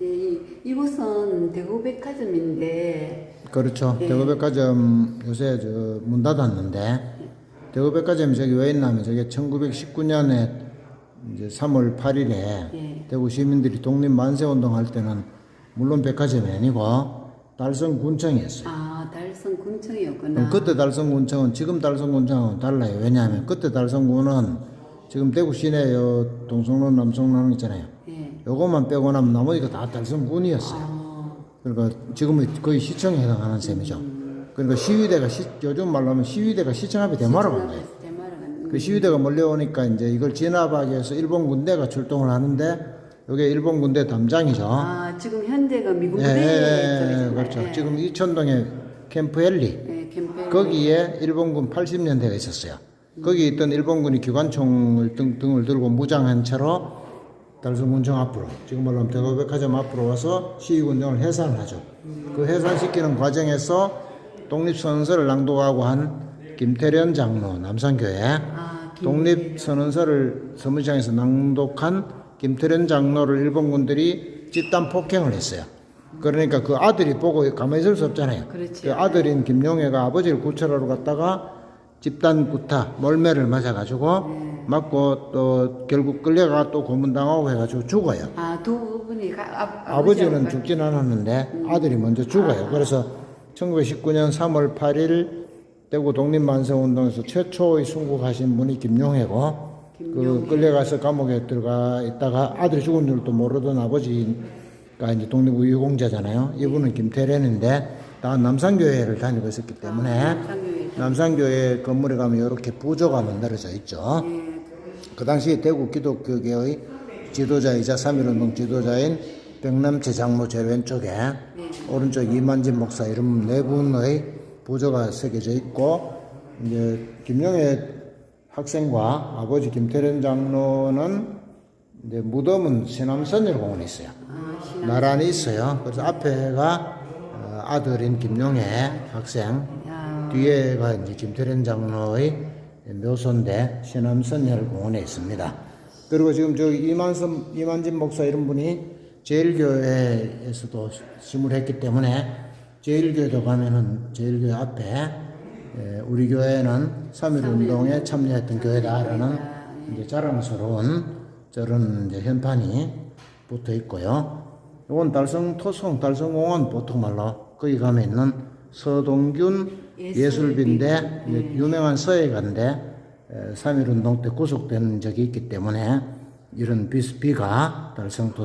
예, 이- 이곳은 대구백화점인데 그렇죠. 예. 대구백화점 요새 저 문 닫았는데 대구백화점이 저기 왜 있냐면 저게 1919년에 이제 3월 8일에 예. 대구 시민들이 독립 만세 운동 할 때는 물론 백화점이 아니고 달성군청이었어요. 아 달성 군청이었구나. 그럼 그때 달성군청은 지금 달성군청은 달라요. 왜냐하면 그때 달성군은 지금 대구 시내 요 동성로 남성로 있잖아요. 예. 요것만 빼고 나면 나머지가 다 달성군이었어요. 아, 그러니까 지금은 거의 시청에 해당하는 셈이죠. 그러니까 시위대가 시, 요즘 말로 하면 시위대가 시청 앞에 대마로 간 거예요. 그 시위대가 몰려오니까 이제 이걸 진압하기 위해서 일본 군대가 출동을 하는데 이게 일본 군대 담장이죠. 아 지금 현재가 미군 예, 부대 예, 예, 쪽이잖아요. 그렇죠. 예. 지금 이천동에 캠프 헬리 예, 캠페인 거기에 일본군 80년대가 있었어요. 거기 있던 일본군이 기관총을 등, 등을 들고 무장한 채로 달성군청 앞으로 지금 말로 하면 대구백화점 앞으로 와서 시위군정을 해산하죠. 그 해산시키는 과정에서 독립선언서를 낭독하고 한 김태련 장로 남산교회 아, 김- 독립선언서를 서문시장에서 낭독한 김태련 장로를 일본군들이 집단 폭행을 했어요. 그러니까 그 아들이 보고 가만히 있을 수 없잖아요. 그렇지. 그 아들인 김용애가 아버지를 구출하러 갔다가 집단 구타 몰매를 맞아가지고 맞고 또 결국 끌려가 또 고문당하고 해가지고 죽어요. 아 두 분이 가, 아, 아버지는 아버지하고 죽진 않았는데 아들이 먼저 죽어요. 그래서 1919년 3월 8일 대구 독립만세운동에서 최초의 순국하신 분이 김용혜고 그 끌려가서 감옥에 들어가 있다가 아들이 죽은 줄도 모르던 아버지가 이제 독립우유공자잖아요. 이분은 김태련인데 다 남산교회를 다니고 있었기 때문에 남산교회. 남산교회 건물에 가면 이렇게 부조가 만들어져 있죠. 예, 그 당시 대구 기독교계의 지도자이자 3.1운동 지도자인 백남채 장로 제 왼쪽에 오른쪽 이만진 목사 이름 네 분의 부조가 새겨져 있고 이제 김영애 학생과 아버지 김태련 장로는 이제 무덤은 신암선열공원에 있어요. 아, 신- 나란히 있어요. 그래서 앞에가 어, 아들인 김용애 학생, 야, 뒤에가 이제 김태련 장로의 묘소인데 신암선열 공원에 있습니다. 그리고 지금 저 이만선 이만진 목사 이런 분이 제일교회에서도 심을 했기 때문에 제일교회도 가면은 제일교회 앞에 에, 우리 교회는 3.1 운동에 참여했던 교회다라는 이제 자랑스러운 저런 이제 현판이 붙어 있고요. 이건 달성 토성 달성공원 보통 말로 거기 가면 있는 서동균 예술비인데 이제 유명한 서예가인데 3.1 운동 때 구속된 적이 있기 때문에 이런 비, 비가 달성 토